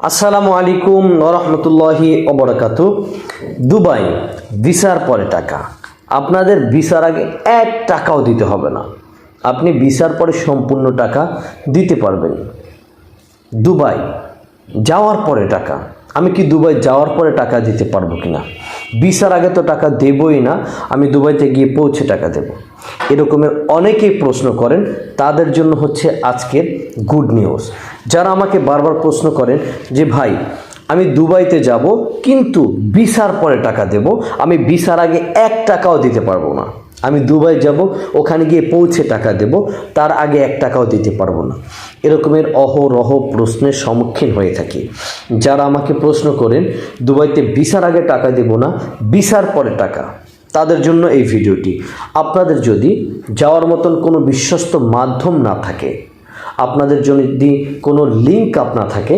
আসসালামু আলাইকুম রহমতুল্লাহি অবরাকাত দুবাই, ভিসার পরে টাকা। আপনাদের ভিসার আগে এক টাকাও দিতে হবে না। আপনি ভিসার পরে সম্পূর্ণ টাকা দিতে পারবেন। দুবাই, যাওয়ার পরে টাকা। আমি কি দুবাই যাওয়ার পরে টাকা দিতে পারব কি না ভিসার আগে তো টাকা দেবই না, আমি দুবাইতে গিয়ে পৌঁছে টাকা দেব। এরকমের অনেকেই প্রশ্ন করেন, তাদের জন্য হচ্ছে আজকের গুড নিউজ যারা আমাকে বারবার প্রশ্ন করেন যে, ভাই, আমি দুবাইতে যাব, কিন্তু ভিসার পরে টাকা দেব, আমি ভিসার আগে এক টাকাও দিতে পারব না। আমি দুবাই যাব, ওখানে গিয়ে পৌঁছে টাকা দেব, তার আগে এক টাকাও দিতে পারব না। এরকমের অহরহ প্রশ্নের সম্মুখীন হয়ে থাকি। যারা আমাকে প্রশ্ন করেন, দুবাইতে বিসার আগে টাকা দেব না বিসার পরে টাকা। তাদের জন্য এই ভিডিওটি। আপনাদের যদি যাওয়ার মতন কোনো বিশ্বস্ত মাধ্যম না থাকে, আপনাদের যদি কোনো লিঙ্ক আপনার থাকে,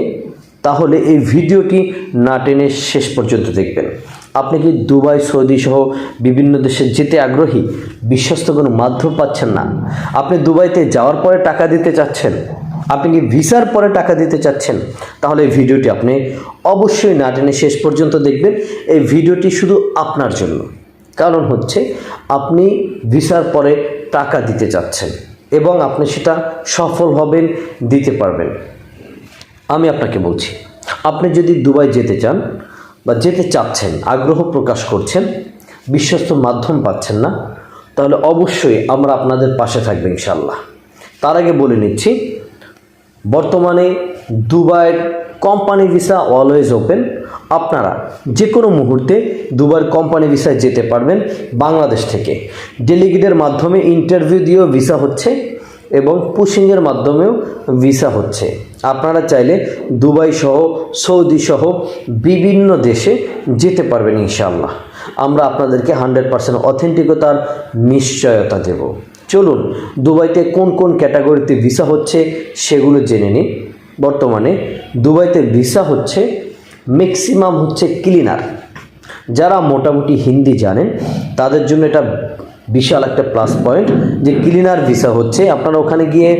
তাহলে এই ভিডিওটি না টেনে শেষ পর্যন্ত দেখবেন। আপনি কি দুবাই, সৌদি সহ বিভিন্ন দেশে যেতে আগ্রহী? বিশ্বস্ত কোনো মাধ্যম পাচ্ছেন না। আপনি দুবাইতে যাওয়ার পরে টাকা দিতে চাচ্ছেন। আপনি কি ভিসার পরে টাকা দিতে চাচ্ছেন? তাহলে এই ভিডিওটি আপনি অবশ্যই না টেনে শেষ পর্যন্ত দেখবেন। এই ভিডিওটি শুধু আপনার জন্য। কারণ হচ্ছে, আপনি ভিসার পরে টাকা দিতে চাচ্ছেন এবং আপনি সেটা সফল হবেন, দিতে পারবেন। আমি আপনাকে বলছি, আপনি যদি দুবাই যেতে চান বা যেতে চাচ্ছেন, আগ্রহ প্রকাশ করছেন, বিশ্বস্ত মাধ্যম পাচ্ছেন না, তাহলে অবশ্যই আমরা আপনাদের পাশে থাকব ইনশাল্লাহ তার আগে বলে নিচ্ছি, বর্তমানে দুবাইয়ের কোম্পানি ভিসা অলওয়েজ ওপেন আপনারা যে কোনো মুহূর্তে দুবাইয়ের কোম্পানি ভিসায় যেতে পারবেন বাংলাদেশ থেকে। ডেলিগেটের মাধ্যমে ইন্টারভিউ দিয়েও ভিসা হচ্ছে এবং পুশিংয়ের মাধ্যমেও ভিসা হচ্ছে। আপনারা চাইলে দুবাই সহ, সৌদি সহ বিভিন্ন দেশে যেতে পারবেন ইনশাআল্লাহ। আমরা আপনাদেরকে হান্ড্রেড পার্সেন্ট অথেন্টিকতার নিশ্চয়তা দেব। চলুন, দুবাইতে কোন কোন ক্যাটাগরিতে ভিসা হচ্ছে সেগুলো জেনে নিই। বর্তমানে দুবাইতে ভিসা হচ্ছে, ম্যাক্সিমাম হচ্ছে ক্লিনার। যারা মোটামুটি হিন্দি জানেন, তাদের জন্য এটা বিশাল একটা প্লাস পয়েন্ট যে ক্লিনার ভিসা হচ্ছে। আপনারা ওখানে গিয়ে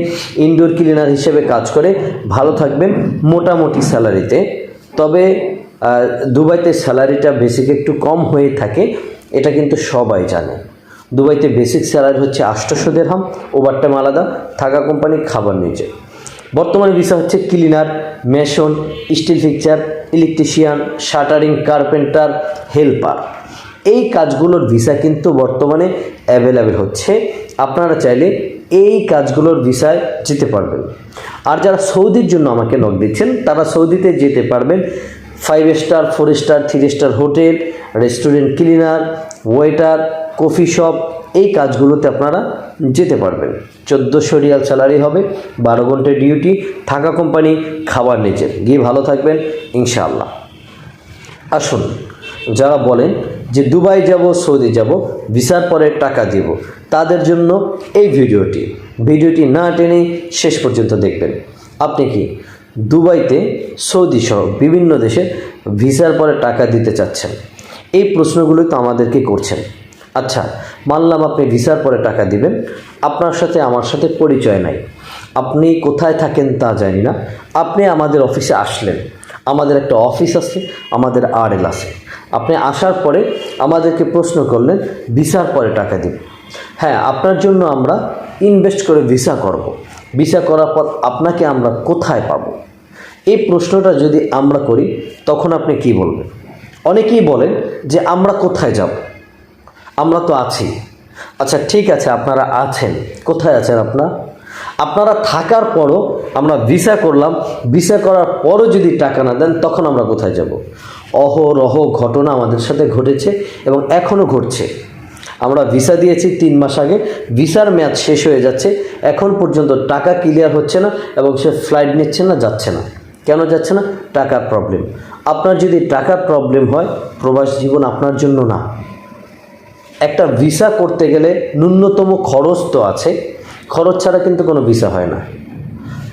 ইনডোর ক্লিনার হিসেবে কাজ করে ভালো থাকবেন মোটামুটি স্যালারিতে তবে দুবাইতে স্যালারিটা বেসিক একটু কম হয়ে থাকে, এটা কিন্তু সবাই জানে। দুবাইতে বেসিক স্যালারি হচ্ছে আটশোশো দেড়হাম ওভারটাইম আলাদা, থাকা কোম্পানি খাবার নিজে বর্তমানে ভিসা হচ্ছে cleaner mason steel fixture electrician shuttering carpenter helper এই কাজগুলোর ভিসা কিন্তু বর্তমানে অ্যাভেলেবেল হচ্ছে। আপনারা চাইলে এই কাজগুলোর ভিসায় যেতে পারবেন। আর যারা সৌদির জন্য আমাকে নক দিচ্ছেন, তারা সৌদিতে যেতে পারবেন। Five star four star three star hotel restaurant cleaner waiter coffee shop এই কাজগুলোতে আপনারা যেতে পারবেন। চোদ্দোশো রিয়াল স্যালারি হবে, বারো ঘণ্টা ডিউটি থাকা কোম্পানি খাবার নিজের গিয়ে ভালো থাকবেন, ইনশাআল্লাহ। আসুন, যারা বলেন যে দুবাই যাব, সৌদি যাব, ভিসার পরে টাকা দিব। তাদের জন্য এই ভিডিওটি। ভিডিওটি না টেনে শেষ পর্যন্ত দেখবেন। আপনি কি দুবাইতে, সৌদি সহ বিভিন্ন দেশে ভিসার পরে টাকা দিতে চাচ্ছেন? এই প্রশ্নগুলো তো আমাদেরকে করছেন। আচ্ছা মানলাম আপনি ভিসার পরে টাকা দিবেন। আপনার সাথে আমার সাথে পরিচয় নাই। আপনি কোথায় থাকেন তা জানি না। আপনি আমাদের অফিসে আসলেন। আমাদের একটা অফিস আছে, আমাদের আর এল আছে। আপনি আসার পরে আমাদেরকে প্রশ্ন করলেন, ভিসার পরে টাকা দিব? হ্যাঁ আপনার জন্য আমরা ইনভেস্ট করে ভিসা করব। ভিসা করার পর আপনাকে আমরা কোথায় পাবো? এই প্রশ্নটা যদি আমরা করি, তখন আপনি কি বলবেন? অনেকেই বলেন যে, আমরা কোথায় যাব? আমরা তো আছি। আচ্ছা ঠিক আছে, আপনারা আছেন। কোথায় আছেন আপনার? আপনারা থাকার পরও আমরা ভিসা করলাম। ভিসা করার পরও যদি টাকা না দেন, তখন আমরা কোথায় যাব? অহরহ ঘটনা আমাদের সাথে ঘটেছে এবং এখনও ঘটছে। আমরা ভিসা দিয়েছি তিন মাস আগে। ভিসার মেয়াদ শেষ হয়ে যাচ্ছে। এখন পর্যন্ত টাকা ক্লিয়ার হচ্ছে না এবং সে ফ্লাইট নিচ্ছে না, যাচ্ছে না। কেন যাচ্ছে না? টাকার প্রবলেম আপনার যদি টাকার প্রবলেম হয়, প্রবাস জীবন আপনার জন্য না। একটা ভিসা করতে গেলে ন্যূনতম খরচ তো আছে। খরচ ছাড়া কিন্তু কোনো ভিসা হয় না।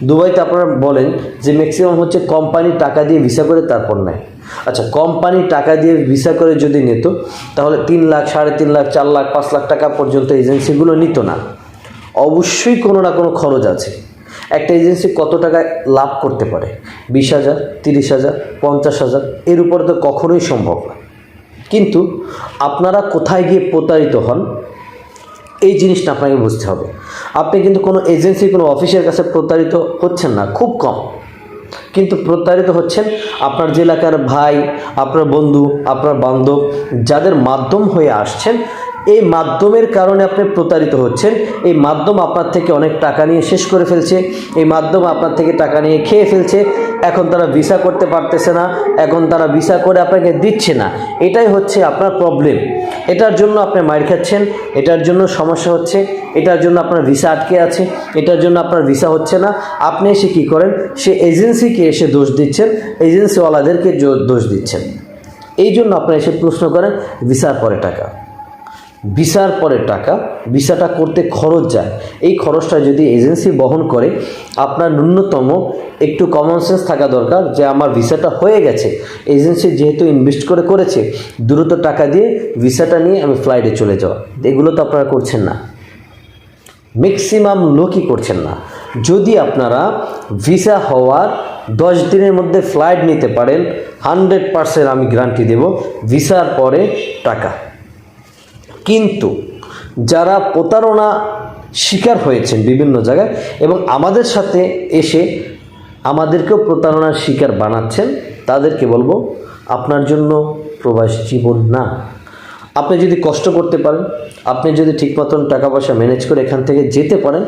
দুবাইতে আপনারা বলেন যে ম্যাক্সিমাম হচ্ছে কোম্পানি টাকা দিয়ে ভিসা করে তারপর নেয়। আচ্ছা কোম্পানি টাকা দিয়ে ভিসা করে যদি নিত, তাহলে তিন লাখ, সাড়ে তিন লাখ, চার লাখ, পাঁচ লাখ টাকা পর্যন্ত এজেন্সিগুলো নিত না। অবশ্যই কোনো না কোনো খরচ আছে। একটা এজেন্সি কত টাকা লাভ করতে পারে? বিশ হাজার, তিরিশ হাজার, পঞ্চাশ হাজার, এর উপরে তো কখনোই সম্ভব না। কিন্তু আপনারা কোথায় গিয়ে প্রতারিত হন এই জিনিসটা আপনাকে বুঝতে হবে। আপনি কিন্তু কোনো এজেন্সি কোনো অফিসের কাছে প্রতারিত হচ্ছেন না, খুব কম। কিন্তু প্রতারিত হচ্ছেন আপনার যে এলাকার ভাই, আপনার বন্ধু, আপনার বান্ধব, যাদের মাধ্যম হয়ে আসছেন এই মাধ্যমের কারণে আপনি প্রতারিত হচ্ছেন। এই মাধ্যম আপনার থেকে অনেক টাকা নিয়ে শেষ করে ফেলছে। এই মাধ্যম আপনার থেকে টাকা নিয়ে খেয়ে ফেলছে। এখন তারা ভিসা করতে পারতেছে না। এখন তারা ভিসা করে আপনাকে দিচ্ছে না। এটাই হচ্ছে আপনার প্রবলেম এটার জন্য আপনি মার খাচ্ছেন। এটার জন্য সমস্যা হচ্ছে। এটার জন্য আপনার ভিসা আটকে আছে। এটার জন্য আপনার ভিসা হচ্ছে না। আপনি এসে কী করেন? সে এজেন্সিকে এসে দোষ দিচ্ছেন। এজেন্সিওয়ালাদেরকে দোষ দিচ্ছেন। এই জন্য আপনারা এসে প্রশ্ন করেন, ভিসার পরে টাকা। ভিসার পরে টাকা, ভিসাটা করতে খরচ যায়। এই খরচটা যদি এজেন্সি বহন করে, আপনার ন্যূনতম একটু কমন সেন্স থাকা দরকার যে আমার ভিসাটা হয়ে গেছে। এজেন্সি যেহেতু ইনভেস্ট করে করেছে, দ্রুত টাকা দিয়ে ভিসাটা নিয়ে আমি ফ্লাইটে চলে যাওয়া। এগুলো তো আপনারা করছেন না। ম্যাক্সিমাম লোকই করছেন না। যদি আপনারা ভিসা হওয়ার দশ দিনের মধ্যে ফ্লাইট নিতে পারেন হান্ড্রেড পারসেন্ট আমি গ্যারান্টি দেব, ভিসার পরে টাকা। কিন্তু যারা প্রতারণা শিকার হয়েছেন বিভিন্ন জায়গায় এবং আমাদের সাথে এসে আমাদেরকেও প্রতারণার শিকার বানাচ্ছেন, তাদেরকে বলব, আপনার জন্য প্রবাস জীবন না। আপনি যদি কষ্ট করতে পারেন, আপনি যদি ঠিক মতন টাকা পয়সা ম্যানেজ করে এখান থেকে যেতে পারেন,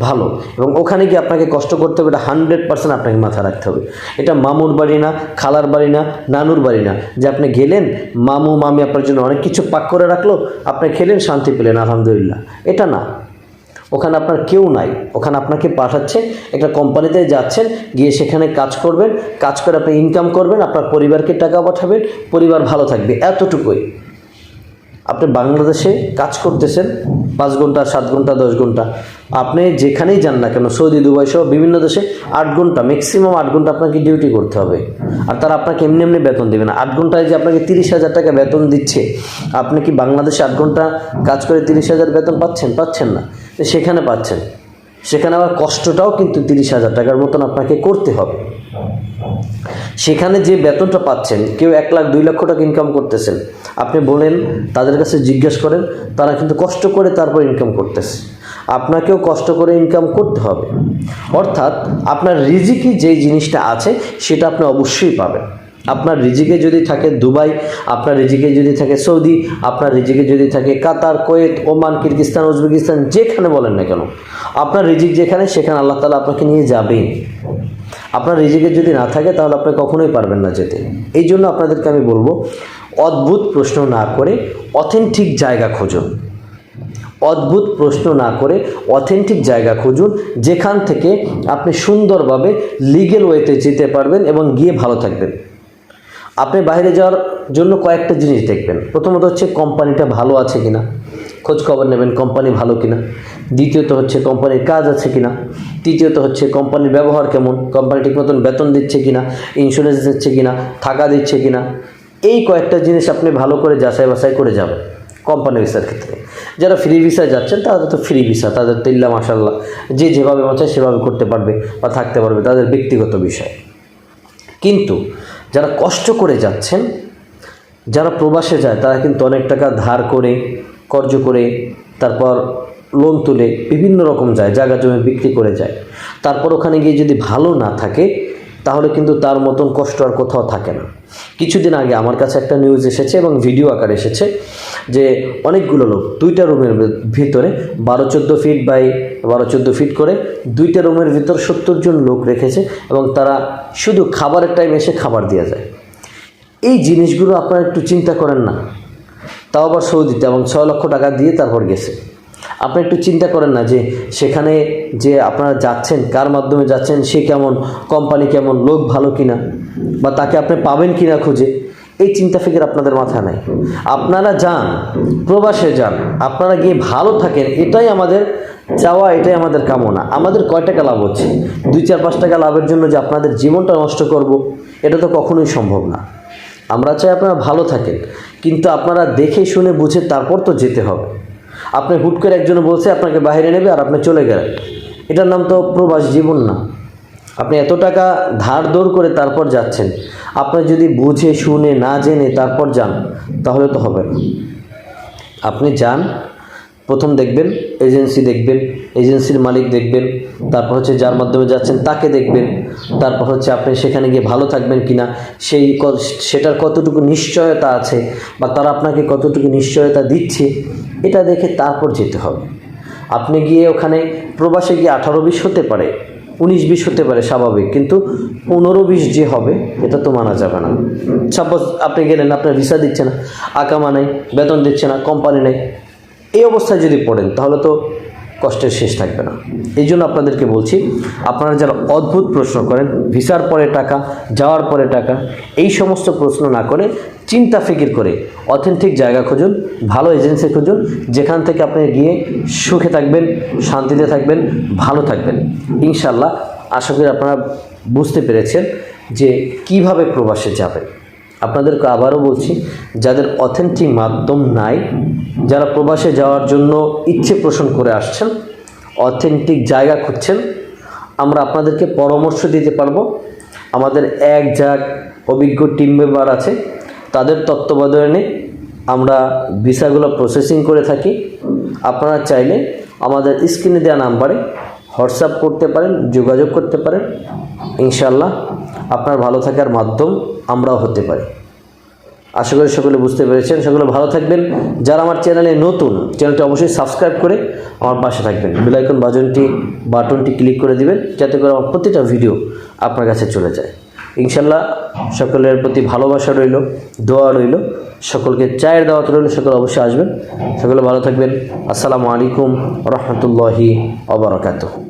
ভালো। এবং ওখানে গিয়ে আপনাকে কষ্ট করতে হবে, এটা হান্ড্রেড পার্সেন্ট আপনাকে মাথা রাখতে হবে। এটা মামুর বাড়ি না, খালার বাড়ি না, নানুর বাড়ি না। যে আপনি গেলেন, মামু, মামি আপনার জন্য অনেক কিছু পাক করে রাখল, আপনি খেলেন, শান্তি পেলেন, আলহামদুলিল্লাহ। এটা না। ওখানে আপনার কেউ নাই। ওখানে আপনাকে পাঠাচ্ছে, একটা কোম্পানিতে যাচ্ছেন, গিয়ে সেখানে কাজ করবেন। কাজ করে আপনি ইনকাম করবেন, আপনার পরিবারকে টাকা পাঠাবেন, পরিবার ভালো থাকবে, এতটুকুই। আপনি বাংলাদেশে কাজ করতেছেন পাঁচ ঘণ্টা, সাত ঘণ্টা, দশ ঘণ্টা। আপনি যেখানেই যান না কেন, সৌদি, দুবাই সহ বিভিন্ন দেশে আট ঘণ্টা ম্যাক্সিমাম আট ঘণ্টা আপনাকে ডিউটি করতে হবে। আর তারা আপনাকে এমনি এমনি বেতন দেবে না। আট ঘন্টায় যে আপনাকে তিরিশ হাজার টাকা বেতন দিচ্ছে, আপনি কি বাংলাদেশে আট ঘণ্টা কাজ করে তিরিশ হাজার বেতন পাচ্ছেন? পাচ্ছেন না। সেখানে পাচ্ছেন। সেখানে আবার কষ্টটাও কিন্তু তিরিশ হাজার টাকার মতন আপনাকে করতে হবে। সেখানে যে বেতনটা পাচ্ছেন, কেউ এক লাখ, দুই লক্ষ টাকা ইনকাম করতেছেন, আপনি বলেন, তাদের কাছে জিজ্ঞেস করেন, তারা কিন্তু কষ্ট করে তারপর ইনকাম করতেছে। আপনাকেও কষ্ট করে ইনকাম করতে হবে। অর্থাৎ আপনার রিজিকি যেই জিনিসটা আছে, সেটা আপনি অবশ্যই পাবেন। আপনার রিজিকে যদি থাকে দুবাই, আপনার রিজিকে যদি থাকে সৌদি, আপনার রিজিকে যদি থাকে Qatar, Kuwait, Oman, Kyrgyzstan, Uzbekistan, যেখানে বলেন না কেন, আপনার রিজিক যেখানে, সেখানে আল্লাহ তালা আপনাকে নিয়ে যাবেই। আপনার রিজিকে যদি না থাকে, তাহলে আপনি কখনোই পারবেন না যেতে। এই জন্য আপনাদেরকে আমি বলব, অদ্ভুত প্রশ্ন না করে অথেন্টিক জায়গা খুঁজুন। অদ্ভুত প্রশ্ন না করে অথেন্টিক জায়গা খুঁজুন, যেখান থেকে আপনি সুন্দরভাবে লিগেল ওয়েতে যেতে পারবেন এবং গিয়ে ভালো থাকবেন। আপনি বাইরে যাওয়ার জন্য কয়েকটা জিনিস দেখবেন। প্রথমত হচ্ছে কোম্পানিটা ভালো আছে কিনা? খোঁজ খবর নেবেন কোম্পানি ভালো কিনা। দ্বিতীয়ত হচ্ছে কোম্পানির কাজ আছে কিনা। তৃতীয়ত হচ্ছে কোম্পানির ব্যবহার কেমন কোম্পানি ঠিক মতন বেতন দিচ্ছে কিনা ইন্স্যুরেন্স দিচ্ছে কিনা থাকা দিচ্ছে কিনা। এই কয়েকটা জিনিস আপনি ভালো করে যাচাই বাছাই করে যাবেন কোম্পানি ভিসার ক্ষেত্রে। যারা ফ্রি ভিসায় যাচ্ছেন, তাদের তো ফ্রি ভিসা, তাদের তো ইল্লা মাসাল্লাহ যে যেভাবে চায় সেভাবে করতে পারবে বা থাকতে পারবে তাদের ব্যক্তিগত বিষয়। কিন্তু যারা কষ্ট করে যাচ্ছেন, যারা প্রবাসে যায়, তারা কিন্তু অনেক টাকা ধার করে কর্জ করে, তারপর লোন তুলে বিভিন্ন রকম যায়, জায়গা জমি বিক্রি করে যায়। তারপর ওখানে গিয়ে যদি ভালো না থাকে, তাহলে কিন্তু তার মতন কষ্ট আর কোথাও থাকে না। কিছুদিন আগে আমার কাছে একটা নিউজ এসেছে এবং ভিডিও আকারে এসেছে যে অনেকগুলো লোক, দুইটা রুমের ভিতরে বারো চোদ্দ ফিট বাই বারো চোদ্দ ফিট করে দুইটা রুমের ভিতর সত্তর জন লোক রেখেছে এবং তারা শুধু খাবারের টাইম এসে খাবার দেওয়া যায়। এই জিনিসগুলো আপনারা একটু চিন্তা করেন না। তাও আবার সৌদিতে এবং ছয় লক্ষ টাকা দিয়ে তারপর গেছে। আপনি একটু চিন্তা করেন না যে সেখানে যে আপনারা যাচ্ছেন, কার মাধ্যমে যাচ্ছেন, সে কেমন কোম্পানি কেমন, লোক ভালো কিনা বা তাকে আপনি পাবেন কিনা খুঁজে, এই চিন্তা ফিকির আপনাদের মাথায় নাই। আপনারা যান, প্রবাসে যান, আপনারা গিয়ে ভালো থাকেন, এটাই আমাদের চাওয়া, এটাই আমাদের কামনা। আমাদের কয় টাকা লাভ হচ্ছে? দুই চার পাঁচ টাকা লাভের জন্য যে আপনাদের জীবনটা নষ্ট করব, এটা তো কখনোই সম্ভব না। আমরা চাই আপনারা ভালো থাকেন, কিন্তু আপনারা দেখে শুনে বুঝে তারপর তো যেতে হবে। আপনি হুট করে একজন বলছে, আপনাকে বাইরে নেবে আর আপনি চলে গেলেন। এটার নাম তো প্রবাস জীবন না। আপনি এত টাকা ধার দৌড় করে তারপর যাচ্ছেন। আপনি যদি বুঝে শুনে না জেনে তারপর যান, তাহলে তো হবে না। আপনি যান প্রথম দেখবেন এজেন্সি দেখবেন এজেন্সির মালিক দেখবেন, তারপর হচ্ছে যার মাধ্যমে যাচ্ছেন তাকে দেখবেন, তারপর হচ্ছে আপনি সেখানে গিয়ে ভালো থাকবেন কিনা, সেই ক- সেটার কতটুকু নিশ্চয়তা আছে বা তারা আপনাকে কতটুকু নিশ্চয়তা দিচ্ছে, এটা দেখে তারপর যেতে হবে। আপনি গিয়ে ওখানে প্রবাসে গিয়ে আঠারো বিশ হতে পারে, উনিশ বিশ হতে পারে স্বাভাবিক, কিন্তু পনেরো বিশ যে হবে, এটা তো মানা যাবে না। সাপোজ আপনি গেলেন, আপনার ভিসা দিচ্ছে না, আকামা নেই, বেতন দিচ্ছে না কোম্পানি নেই এই অবস্থায় যদি পড়েন, তাহলে তো কষ্টের শেষ থাকবে না। এই জন্য আপনাদেরকে বলছি, আপনারা যারা অদ্ভুত প্রশ্ন করেন, ভিসার পরে টাকা, যাওয়ার পরে টাকা, এই সমস্ত প্রশ্ন না করে চিন্তা ফিকির করে অথেন্টিক জায়গা খুঁজুন, ভালো এজেন্সি খুঁজুন, যেখান থেকে আপনি গিয়ে সুখে থাকবেন, শান্তিতে থাকবেন, ভালো থাকবেন। ইনশাল্লাহ আশা করি আপনারা বুঝতে পেরেছেন যে কীভাবে প্রবাসে যাবেন। আপনাদেরকে আবারও বলছি, যাদের অথেন্টিক মাধ্যম নাই, যারা প্রবাসে যাওয়ার জন্য ইচ্ছে পোষণ করে আসছেন অথেন্টিক জায়গা খুঁজছেন, আমরা আপনাদেরকে পরামর্শ দিতে পারব। আমাদের এক যাক অভিজ্ঞ টিম মেম্বার আছে, তাদের তত্ত্বাবধানে আমরা ভিসাগুলো প্রসেসিং করে থাকি। আপনারা চাইলে আমাদের স্ক্রিনে দেওয়া নাম্বারে হোয়াটসঅ্যাপ করতে পারেন, যোগাযোগ করতে পারেন ইনশাল্লাহ আপনার ভালো থাকার মাধ্যম আমরাও হতে পারি। আশা করি সকলে বুঝতে পেরেছেন। সকলে ভালো থাকবেন। যারা আমার চ্যানেলে নতুন, চ্যানেলটি অবশ্যই সাবস্ক্রাইব করে আমার পাশে থাকবেন। বেলাইকন বাজনটি, বাটনটি ক্লিক করে দিবেন, যাতে করে আমার প্রতিটা ভিডিও আপনার কাছে চলে যায়। ইনশাল্লাহ সকলের প্রতি ভালোবাসা রইল, দোয়া রইল। সকলকে চায়ের দাওয়াত রইল, সকলে অবশ্যই আসবেন। সকলে ভালো থাকবেন। আসসালামু আলাইকুম রহমতুল্লাহি অবরাকাতুহ